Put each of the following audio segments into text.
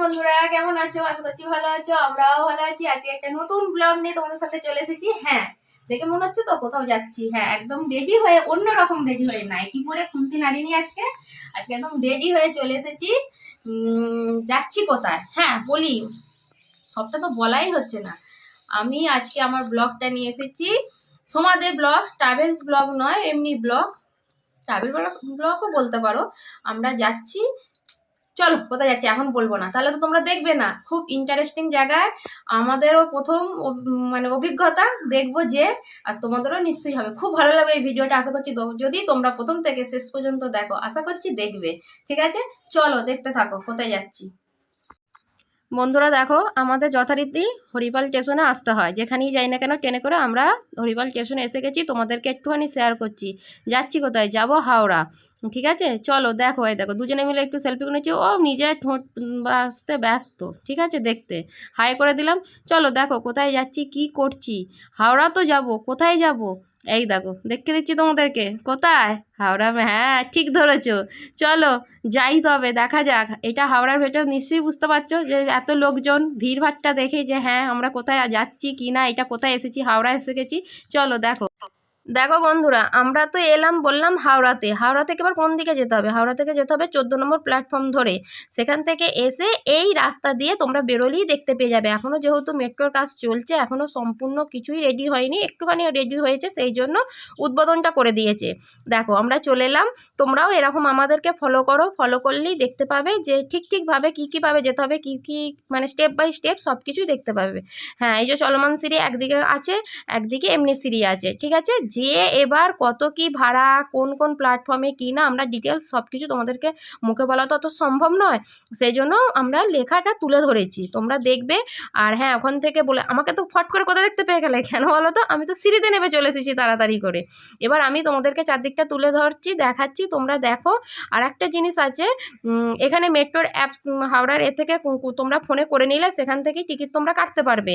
বন্ধুরা, কেমন আছো? আশা করছি ভালো আছো, আমরাও ভালো আছি। আজকে একটা নতুন ব্লগ নিয়ে তোমাদের সাথে চলে এসেছি। হ্যাঁ দেখে মনে হচ্ছে তো কোথাও যাচ্ছি। হ্যাঁ একদম রেডি হয়ে, অন্যরকম রেডি হয়ে নাইটি পরে খুন্তি নাড়িনি আজকে আজকে একদম রেডি হয়ে চলে এসেছি। যাচ্ছি কোথায়? হ্যাঁ বলি, সবটা তো বলাই হচ্ছে না। আমি আজকে আমার ব্লগটা নিয়ে এসেছি। সোমাদের ব্লগ ট্রাভেলস ব্লগ নয়, এমনি ব্লগ ট্রাভেল ব্লগও বলতে পারো। আমরা যাচ্ছি চলো, কোথায় যাচ্ছি? এখন বলব না। তাহলে তো তোমরা দেখবে না। খুব ইন্টারেস্টিং জায়গায় আমাদেরও প্রথম মানে অভিজ্ঞতা দেখব যে, আর তোমাদেরও নিশ্চয়ই হবে। খুব ভালো লাগবে এই ভিডিওটা, আশা করছি যদি তোমরা প্রথম থেকে শেষ পর্যন্ত দেখো, আশা করছি দেখবে। ঠিক আছে? চলো, দেখতে থাকো, কোথায় যাচ্ছি? বন্ধুরা দেখো, আমাদের যথারীতি হরিপাল স্টেশনে আসতে হয়। যেখানেই যাই না কেন, ট্রেনে করে আমরা হরিপাল স্টেশনে এসে গেছি। তোমাদেরকে একটুখানি শেয়ার করছি। যাচ্ছি কোথায়? যাব হাওড়া। ঠিক আছে? চলো, দেখো এই দেখো, দুজনে মিলে একটু সেলফি নিচ্ছি। ও নিজে ঠোঁট বাসতে ব্যস্ত, ঠিক আছে? দেখতে। হাই করে দিলাম। চলো, দেখো, কোথায় যাচ্ছি, কি করছি? হাওড়া তো যাব, কোথায় যাব? এই দেখো, দেখতে দিচ্ছি তোমাদেরকে। কোথায়? হাওড়া হ্যাঁ ঠিক ধরেছো। চলো, যাই তবে, দেখা যাক। এটা হাওড়ার ভেতর নিশ্চয়ই বুঝতে পারছ যে এত লোকজন ভিড়ভাট্টা দেখে যে হ্যাঁ আমরা কোথায় যাচ্ছি, কি না, এটা কোথায় এসেছি, হাওড়া এসে গেছি। চলো, দেখো। দেখো বন্ধুরা, আমরা তো এলাম বললাম হাওড়াতে। হাওড়া থেকে এবার কোন দিকে যেতে হবে? হাওড়া থেকে যেতে হবে চোদ্দ নম্বর প্ল্যাটফর্ম ধরে। সেখান থেকে এসে এই রাস্তা দিয়ে তোমরা বেরোলেই দেখতে পেয়ে যাবে। এখনও যেহেতু মেট্রোর কাজ চলছে এখনও সম্পূর্ণ কিছুই রেডি হয়নি। একটুখানি রেডি হয়েছে, সেই জন্য উদ্বোধনটা করে দিয়েছে। দেখো, আমরা চলে এলাম। তোমরাও এরকম আমাদেরকে ফলো করো। ফলো করলেই দেখতে পাবে যে ঠিক ঠিকভাবে কী কীভাবে যেতে হবে, কী কী মানে স্টেপ বাই স্টেপ সব কিছুই দেখতে পাবে। হ্যাঁ এই যে চলমান সিঁড়ি একদিকে আছে, একদিকে এমনি সিঁড়ি আছে। ঠিক আছে? যে এবার কত কি ভাড়া, কোন কোন প্ল্যাটফর্মে কী না, আমরা ডিটেলস সব কিছু তোমাদেরকে মুখে বলা তো অত সম্ভব নয়। সেই জন্য আমরা লেখাটা তুলে ধরেছি। তোমরা দেখবে আর হ্যাঁ ওখান থেকে বলে, আমাকে তো ফট করে কোথায় দেখতে পেয়ে গেলে? কেন বলো তো? আমি তো সিঁড়িতে নেমে চলে এসেছি তাড়াতাড়ি করে। এবার আমি তোমাদেরকে চারদিকটা তুলে ধরছি, দেখাচ্ছি, তোমরা দেখো। আর একটা জিনিস আছে এখানে মেট্রোর অ্যাপস হাওড়ার এ থেকে তোমরা ফোনে করে নিলে, সেখান থেকেই টিকিট তোমরা কাটতে পারবে।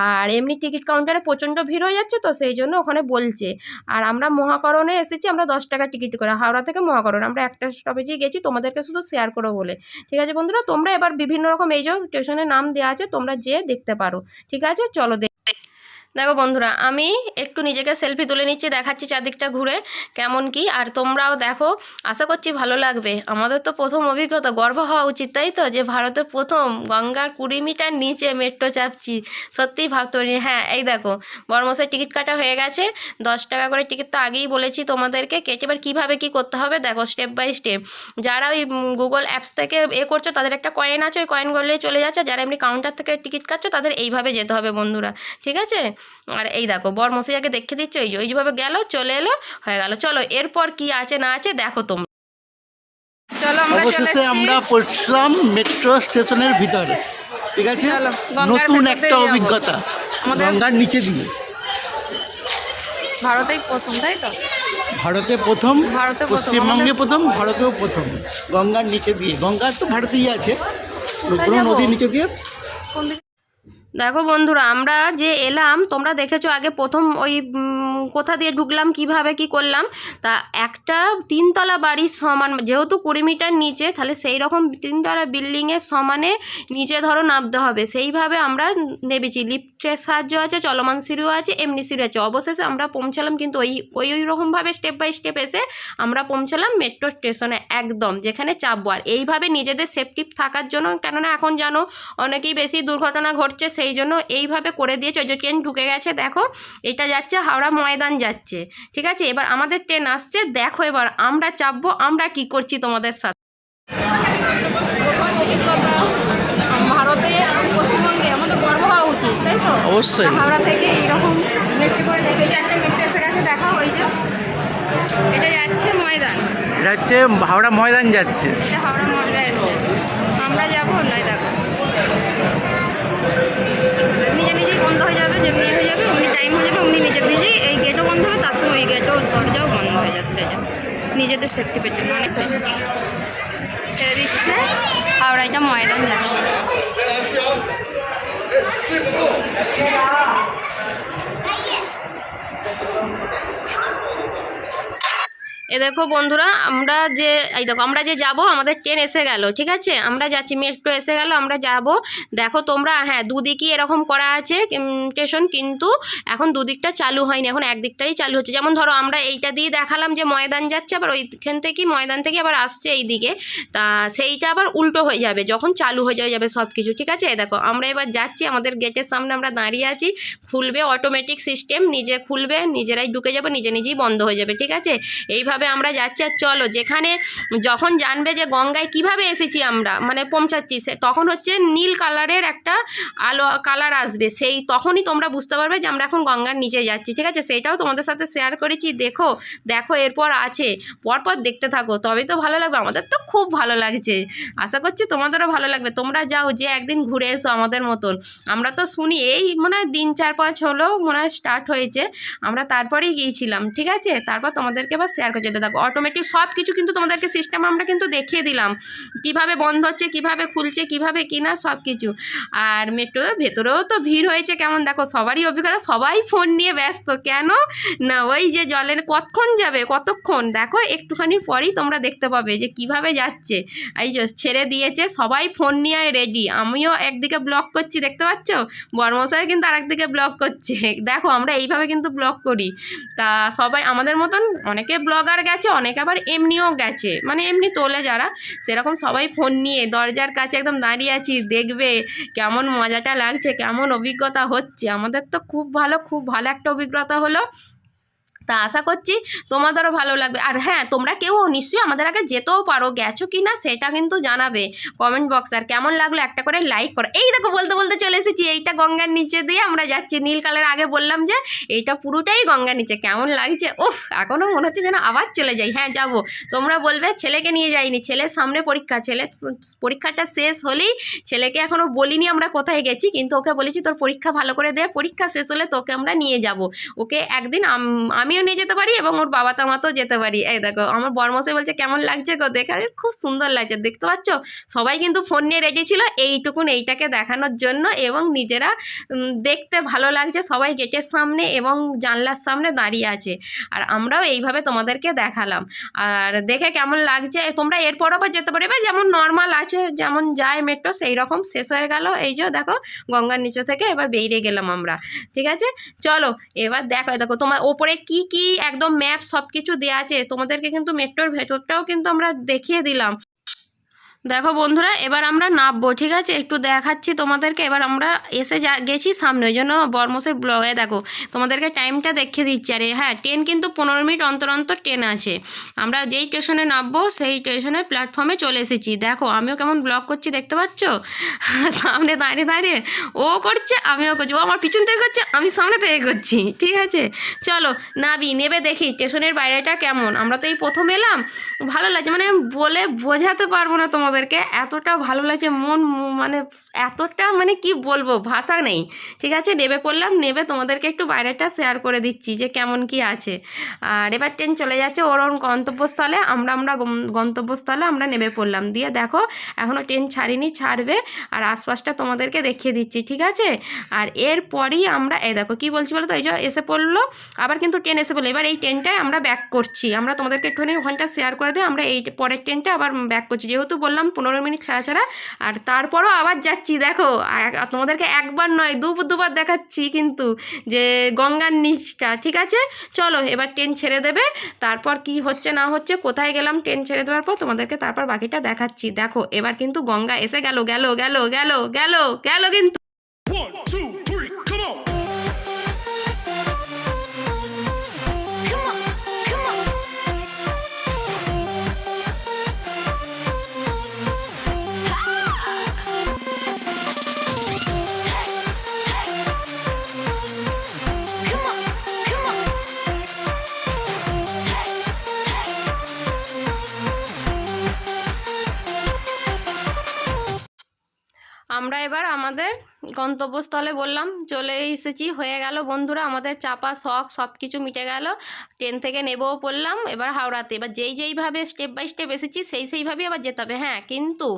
আর এমনি টিকিট কাউন্টারে প্রচণ্ড ভিড় হয়ে যাচ্ছে তো সেই জন্য ওখানে বলছে। আর আমরা মহাকরণে এসেছি, আমরা দশ টাকা টিকিট করে, হাওড়া থেকে মহাকরণ, আমরা একটা স্টপেজেই গেছি তোমাদেরকে শুধু শেয়ার করো বলে। ঠিক আছে বন্ধুরা? তোমরা এবার বিভিন্ন রকম এই যে স্টেশনের নাম দেওয়া আছে, তোমরা যেয়ে দেখতে পারো। ঠিক আছে? চলো দেখ দেখো বন্ধুরা, আমি একটু নিজেকে সেলফি তুলে নিচ্ছি, দেখাচ্ছি চারদিকটা ঘুরে, কেমন কি? আর তোমরাও দেখো, আশা করছি ভালো লাগবে। আমাদের তো প্রথম অভিজ্ঞতা, গর্ব হওয়া উচিত, তাই তো? যে ভারতের প্রথম গঙ্গার কুড়ি মিটার নিচে মেট্রো চাপছি। সত্যিই ভাবতে পারি হ্যাঁ এই দেখো, বর্মসের টিকিট কাটা হয়ে গেছে। দশ টাকা করে টিকিট তো আগেই বলেছি তোমাদেরকে। কেটে এবার কীভাবে কী করতে হবে, দেখো স্টেপ বাই স্টেপ যারা ওই গুগল অ্যাপস থেকে এ করছ, তাদের একটা কয়েন আছে, ওই কয়েন করলেই চলে যাচ্ছে। যারা এমনি কাউন্টার থেকে টিকিট কাটছো, তাদের এইভাবে যেতে হবে বন্ধুরা, ঠিক আছে? আর এই দেখো বর মশাইয়াকে দেখে দিচ্ছ এই যে ওই যেভাবে গেল চলে এলো হয়ে গেল। চলো এরপর কি আছে না আছে দেখো তোমরা চলো আমরা অবশেষে আমরা পড়ছিলাম মেট্রো স্টেশনের ভিতরে। ঠিক আছে? নতুন একটা অভিজ্ঞতা। গঙ্গার নিচে দিয়ে। ভারতেই প্রথম তাই তো? ভারতে প্রথম ভারতে পশ্চিমবঙ্গে প্রথম ভারতেও প্রথম। গঙ্গার নিচে দিয়ে। গঙ্গা তো ভারতেই আছে। নদীর নিচে দিয়ে। কোন দিকে দেখো বন্ধুরা আমরা যে এলাম তোমরা দেখেছ আগে প্রথম ওই কোথা দিয়ে ঢুকলাম, কীভাবে কি করলাম, তা একটা তিনতলা বাড়ির সমান, যেহেতু কুড়ি মিটার নিচে, তাহলে সেই রকম তিনতলা বিল্ডিংয়ের সমানে নিচে ধরো নামতে হবে। সেইভাবে আমরা নেবেছি লিফটের সাহায্য আছে, চলমান সিঁড়িও আছে, এমনি সিঁড়ি আছে। অবশেষে আমরা পৌঁছালাম কিন্তু ওই ওই ওই রকমভাবে স্টেপ বাই স্টেপ এসে আমরা পৌঁছালাম মেট্রো স্টেশনে একদম, যেখানে চাপবো। আর এইভাবে নিজেদের সেফটি থাকার জন্য, কেননা এখন জানো, অনেকেই বেশি দুর্ঘটনা ঘটছে, সেই জন্য এইভাবে করে দিয়েছে। ওই যে ট্রেন ঢুকে গেছে, দেখো, এটা যাচ্ছে হাওড়া ময়দান যাচ্ছে। ঠিক আছে? এবার আমাদের ট্রেন আসছে। দেখো এবার আমরা চাপবো আমরা কি করছি তোমাদের সাথে? ভারতে এবং পশ্চিমবঙ্গে আমাদের গর্ব হওয়া উচিত তাই তো? অবশ্যই। হাওড়া থেকে এইরকম মেট্রো করে দেখে যে একটা মেট্রো এসে গেছে দেখা ওই যে এটা যাচ্ছে ময়দান। যাচ্ছে হাওড়া ময়দান যাচ্ছে। হাওড়া ময়দান যাচ্ছে। আমরা যাব নয় দেখো যেমনি হয়ে যাবে, অমনি টাইম হয়ে যাবে, অমনি নিজের নিজেই এই গেটও বন্ধ হবে, তার সঙ্গে ওই গেটও দরজাও বন্ধ হয়ে যাচ্ছে। নিজেদের সেফটি পেছনে অনেক ছেড়ে দিচ্ছে। হাওড়াইটা ময়দান যাচ্ছে দেখো বন্ধুরা, আমরা যে, এই দেখো, আমরা যে যাব, আমাদের ট্রেন এসে গেল, ঠিক আছে? আমরা যাচ্ছি মেট্রো এসে গেল, আমরা যাব। দেখো তোমরা হ্যাঁ দুদিকই এরকম করা আছে স্টেশন কিন্তু এখন দুদিকটা চালু হয়নি, এখন একদিকটাই চালু হচ্ছে। যেমন ধরো, আমরা এইটা দিয়ে দেখালাম যে ময়দান যাচ্ছে, আবার ওইখান থেকে ময়দান থেকে আবার আসছে এই দিকে তা সেইটা আবার উল্টো হয়ে যাবে, যখন চালু হয়ে যাবে সব কিছু ঠিক আছে? দেখো, আমরা এবার যাচ্ছি, আমাদের গেটের সামনে আমরা দাঁড়িয়ে আছি। খুলবে অটোমেটিক সিস্টেম নিজে খুলবে, নিজেরাই ঢুকে যাবে, নিজে নিজেই বন্ধ হয়ে যাবে, ঠিক আছে? এইভাবে আমরা যাচ্ছি আর চলো। যেখানে যখন জানবে যে গঙ্গায় কীভাবে এসেছি আমরা মানে পৌঁছাচ্ছি, সে তখন হচ্ছে নীল কালারের একটা আলো, কালার আসবে। সেই তখনই তোমরা বুঝতে পারবে যে আমরা এখন গঙ্গার নিচে যাচ্ছি, ঠিক আছে? সেইটাও তোমাদের সাথে শেয়ার করেছি। দেখো দেখো এরপর আছে। পরপর দেখতে থাকো। তবেই তো ভালো লাগবে। আমাদের তো খুব ভালো লাগছে। আশা করছি তোমাদেরও ভালো লাগবে। তোমরা যাও, যে একদিন ঘুরে এসো আমাদের মতন। আমরা তো শুনি এই মনে হয় দিন চার পাঁচ হলেও মনে হয় স্টার্ট হয়েছে। আমরা তারপরেই গিয়েছিলাম, ঠিক আছে? তারপর তোমাদেরকে আবার শেয়ার করে থাকো অটোমেটিক সব কিছু কিন্তু তোমাদেরকে সিস্টেম আমরা কিন্তু দেখিয়ে দিলাম। কীভাবে বন্ধ হচ্ছে, কীভাবে খুলছে, কীভাবে কিনা সব কিছু আর মেট্রোর ভেতরেও তো ভিড় হয়েছে কেমন? দেখো, সবারই অভিজ্ঞতা, সবাই ফোন নিয়ে ব্যস্ত। কেন? না, ওই যে জলের, কতক্ষণ যাবে? কতক্ষণ? দেখো, একটুখানি পরেই তোমরা দেখতে পাবে যে কীভাবে যাচ্ছে। এই যে ছেড়ে দিয়েছে, সবাই ফোন নিয়ে রেডি আমিও একদিকে ব্লক করছি, দেখতে পাচ্ছ? বর্মশাই কিন্তু আরেকদিকে ব্লক করছে। দেখো, আমরা এইভাবে কিন্তু ব্লক করি। তা সবাই আমাদের মতন, অনেকে ব্লগার গেছে, অনেক আবার এমনিও গেছে। মানে এমনি তোলে যারা, সেরকম সবাই ফোন নিয়ে, দরজার কাছে একদম দাঁড়িয়ে আছি, দেখবে কেমন মজাটা লাগছে, কেমন অভিজ্ঞতা হচ্ছে। আমাদের তো খুব ভালো খুব ভালো একটা অভিজ্ঞতা হলো। তা আশা করছি তোমাদেরও ভালো লাগবে। আর হ্যাঁ তোমরা কেউ নিশ্চয়ই আমাদের আগে যেতেও পারো, গেছো কি না সেটা কিন্তু জানাবে কমেন্ট বক্সে আর কেমন লাগল একটা করে লাইক করো। এই দেখো, বলতে বলতে চলে এসেছি। এইটা গঙ্গার নিচে দিয়ে আমরা যাচ্ছি। নীল কালার আগে বললাম যে এইটা পুরোটাই গঙ্গার নিচে। কেমন লাগছে? ওফ এখনও মনে হচ্ছে যেন আবার চলে যাই। হ্যাঁ যাব। তোমরা বলবে ছেলেকে নিয়ে যাইনি। ছেলের সামনে পরীক্ষা। ছেলে পরীক্ষাটা শেষ হলেই ছেলেকে এখনও বলিনি আমরা কোথায় গেছি। কিন্তু ওকে বলেছি তোর পরীক্ষা ভালো করে দে। পরীক্ষা শেষ হলে তোকে আমরা নিয়ে যাব। ওকে একদিন আম- আমিও নিয়ে যেতে পারি এবং ওর বাবা তামাতেও যেতে পারি। এই দেখো, আমার বর্মসে বলছে, কেমন লাগছে গো দেখা? খুব সুন্দর লাগছে, দেখতে পাচ্ছ? সবাই কিন্তু ফোন নিয়ে রেখেছিল এইটুকুন এইটাকে দেখানোর জন্য এবং নিজেরা দেখতে ভালো লাগছে, সবাই গেটের সামনে এবং জানলার সামনে দাঁড়িয়ে আছে। আর আমরাও এইভাবে তোমাদেরকে দেখালাম। আর দেখে কেমন লাগছে? তোমরা এরপর আবার যেতে পারবে যেমন নর্মাল আছে, যেমন যায় মেট্রো সেই রকম শেষ হয়ে গেল। এই যে দেখো, গঙ্গার নিচে থেকে এবার বেরিয়ে গেলাম আমরা। ঠিক আছে? চলো, এবার দেখো দেখো তোমার ওপরে কি কি একদম ম্যাপ সব কিছু দেওয়া আছে, তোমাদেরকে কিন্তু মেট্রোর ভেতরটাও কিন্তু আমরা দেখিয়ে দিলাম। দেখো বন্ধুরা, এবার আমরা নামবো, ঠিক আছে? একটু দেখাচ্ছি তোমাদেরকে, এবার আমরা এসে যা, গেছি সামনে, ওই জন্য বর্মসের ব্লগে দেখো, তোমাদেরকে টাইমটা দেখিয়ে দিচ্ছি। আরে হ্যাঁ ট্রেন কিন্তু পনেরো মিনিট অন্তর অন্তর ট্রেন আছে। আমরা যেই স্টেশনে নামবো, সেই স্টেশনের প্ল্যাটফর্মে চলে এসেছি। দেখো, আমিও কেমন ব্লগ করছি, দেখতে পাচ্ছ? সামনে দাঁড়িয়ে দাঁড়িয়ে ও করছে, আমিও করছি, ও আমার পিছন থেকে করছে, আমি সামনে থেকে করছি, ঠিক আছে? চলো নাবি নেবে দেখি স্টেশনের বাইরেটা কেমন? আমরা তো এই প্রথম এলাম, ভালো লাগছে মানে বলে বোঝাতে পারব না তোমাদেরকে এতটা ভালো লাগছে, মন মানে এতটা মানে কি বলব, ভাষা নেই। ঠিক আছে, নেবে পড়লাম, নেবে তোমাদেরকে একটু বাইরেটা শেয়ার করে দিচ্ছি যে কেমন কি আছে। আর এবার ট্রেন চলে যাচ্ছে ওর ওর গন্তব্যস্থলে, আমরা আমরা গন্তব্যস্থলে আমরা নেমে পড়লাম। দিয়ে দেখো এখনও ট্রেন ছাড়িনি, ছাড়বে, আর আশপাশটা তোমাদেরকে দেখিয়ে দিচ্ছি, ঠিক আছে? আর এরপরই আমরা, এই দেখো কি বলছি বলো তো এই যে এসে পড়ল, আবার কিন্তু ট্রেন এসে পড়ল। এবার এই ট্রেনটায় আমরা ব্যাক করছি। আমরা তোমাদেরকে একটুখানি ওখানটা শেয়ার করে দিই, আমরা এই পরের ট্রেনটা আবার ব্যাক করছি। যেহেতু বললাম পনেরো মিনিট ছাড়া ছাড়া, আর তারপরও আবার যাচ্ছি। দেখো তোমাদেরকে একবার নয়, দু, দুবার দেখাচ্ছি কিন্তু যে গঙ্গার নিচটা, ঠিক আছে? চলো, এবার ট্রেন ছেড়ে দেবে। তারপর কি হচ্ছে না হচ্ছে, কোথায় গেলাম ট্রেন ছেড়ে দেওয়ার পর তোমাদেরকে তারপর বাকিটা দেখাচ্ছি। দেখো, এবার কিন্তু গঙ্গা এসে গেল গেল গেল গেল গেল গেল কিন্তু। গন্তব্যস্থলে বললাম, চলে এসেছি, হয়ে গেল বন্ধুরা, আমাদের চাপা শখ সব কিছু মিটে গেল। ট্রেন থেকে নেবও পড়লাম, এবার হাওড়াতে। এবার যেই যেইভাবে স্টেপ বাই স্টেপ এসেছি, সেই সেইভাবেই আবার যেতে হবে। হ্যাঁ কিন্তু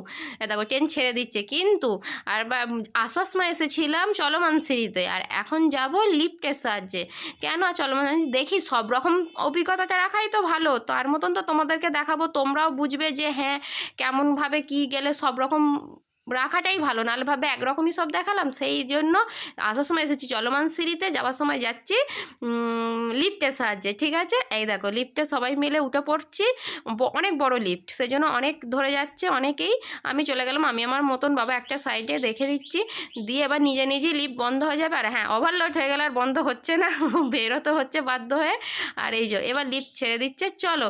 দেখো, ট্রেন ছেড়ে দিচ্ছে, কিন্তু, আর আসার সময় এসেছিলাম চলমান সিঁড়িতে আর এখন যাব লিফটের সাহায্যে। কেন আর চলমান? দেখি, সব রকম অভিজ্ঞতাটা রাখাই তো ভালো, তার মতন তো তোমাদেরকে দেখাবো, তোমরাও বুঝবে যে হ্যাঁ কেমনভাবে কি গেলে সব রকম রাখাটাই ভালো। নাহলে ভাবে একরকমই সব দেখালাম। সেই জন্য আসার সময় এসেছি চলমান সিঁড়িতে যাওয়ার সময় যাচ্ছি লিফটের সাহায্যে, ঠিক আছে? এই দেখো লিফটে সবাই মিলে উঠে পড়ছি অনেক বড় লিফট সেজন্য অনেক ধরে যাচ্ছে, অনেকেই। আমি চলে গেলাম, আমি আমার মতন বাবা একটা সাইডে দেখে দিচ্ছি দিয়ে এবার নিজে নিজেই লিফট বন্ধ হয়ে যাবে। আর হ্যাঁ ওভারলোড হয়ে গেলে আর বন্ধ হচ্ছে না, বেরোতে হচ্ছে বাধ্য হয়ে। আর এই যে, এবার লিফট ছেড়ে দিচ্ছে, চলো।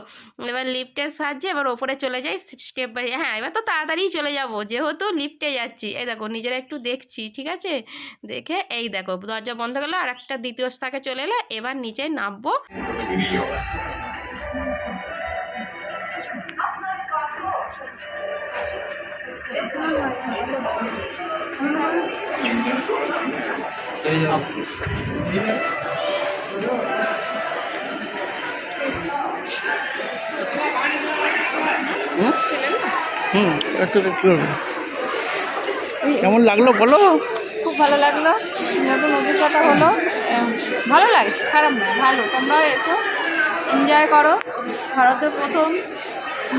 এবার লিফটের সাহায্যে এবার ওপরে চলে যাই স্টেপ বাই হ্যাঁ এবার তো তাড়াতাড়ি চলে যাব, যেহেতু লিফটে যাচ্ছি। এই দেখো নিজেরা একটু দেখছি ঠিক আছে? দেখে এই দেখো দরজা বন্ধ করল আর একটা দ্বিতীয় স্থাকে চলে এলো এবার নিচে নামবো। হুম একটু একটু। কেমন লাগল বলো? খুব ভালো লাগল। নতুন অভিজ্ঞতা হলো। ভালো লাগছে খারাপ না ভালো। তোমরাও এসো এনজয় করো। ভারতের প্রথম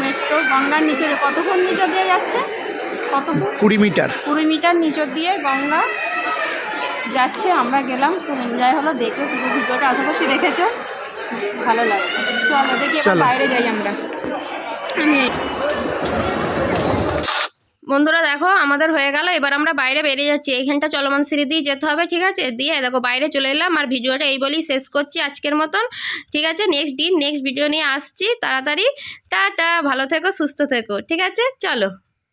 মেট্রো গঙ্গার নিচে কতক্ষণ নিচে দিয়ে যাচ্ছে? কত কুড়ি মিটার। কুড়ি মিটার নিচর দিয়ে গঙ্গা যাচ্ছে আমরা গেলাম খুব এনজয় হলো দেখে পুরো ভিডিওটা আশা করছি দেখেছ। ভালো লাগে চলো দেখি। বাইরে যাই আমরা। আমি বন্ধুরা দেখো, আমাদের হয়ে গেল। এবার আমরা বাইরে বেরিয়ে যাচ্ছি। এইখানটা চলমান সিঁড়ি দিয়ে যেতে হবে, ঠিক আছে? দিয়ে দেখো, বাইরে চলে এলাম আর ভিডিওটা এই বলেই শেষ করছি আজকের মতন, ঠিক আছে? নেক্সট দিন নেক্সট ভিডিও নিয়ে আসছি। তাড়াতাড়ি, টাটা, ভালো থেকো, সুস্থ থেকো, ঠিক আছে? চলো।